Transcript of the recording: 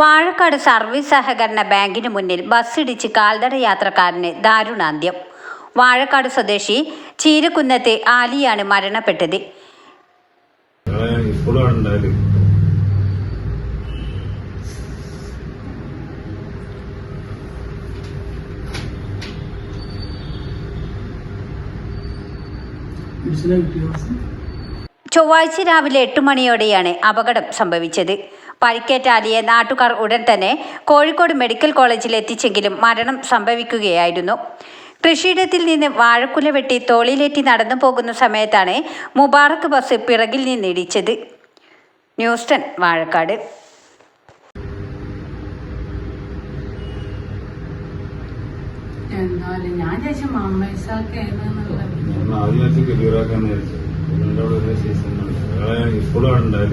Vazhakkad service സഹകരണ ബാങ്കിന് മുന്നിൽ ബസ്സിടിച്ച് കാൽനട യാത്രക്കാരന് ദാരുണാന്ത്യം. വാഴക്കാട് സ്വദേശി ചീരക്കുന്നത്തെ ആലിയാണ് മരണപ്പെട്ടത്. ചൊവ്വാഴ്ച രാവിലെ എട്ട് മണിയോടെയാണ് അപകടം സംഭവിച്ചത്. പരിക്കേറ്റ അലിയെ നാട്ടുകാർ ഉടൻ തന്നെ കോഴിക്കോട് മെഡിക്കൽ കോളേജിൽ എത്തിച്ചെങ്കിലും മരണം സംഭവിക്കുകയായിരുന്നു. കൃഷിയിടത്തിൽ നിന്ന് വാഴക്കുല വെട്ടി തോളിലേറ്റി നടന്നു പോകുന്ന സമയത്താണ് മുബാറക്ക് ബസ് പിറകിൽ നിന്ന് ഇടിച്ചത്. News ten Vazhakkad. എന്നാലും ഞാൻ ചേച്ചി ഞാൻ ആദ്യം വെച്ച് ഗലീറാക്കാൻ വിചാരിച്ചു അവിടെ ഒരു സീസൺ ഉണ്ട്. ഇപ്പോഴും അവിടെ ഉണ്ടായാൽ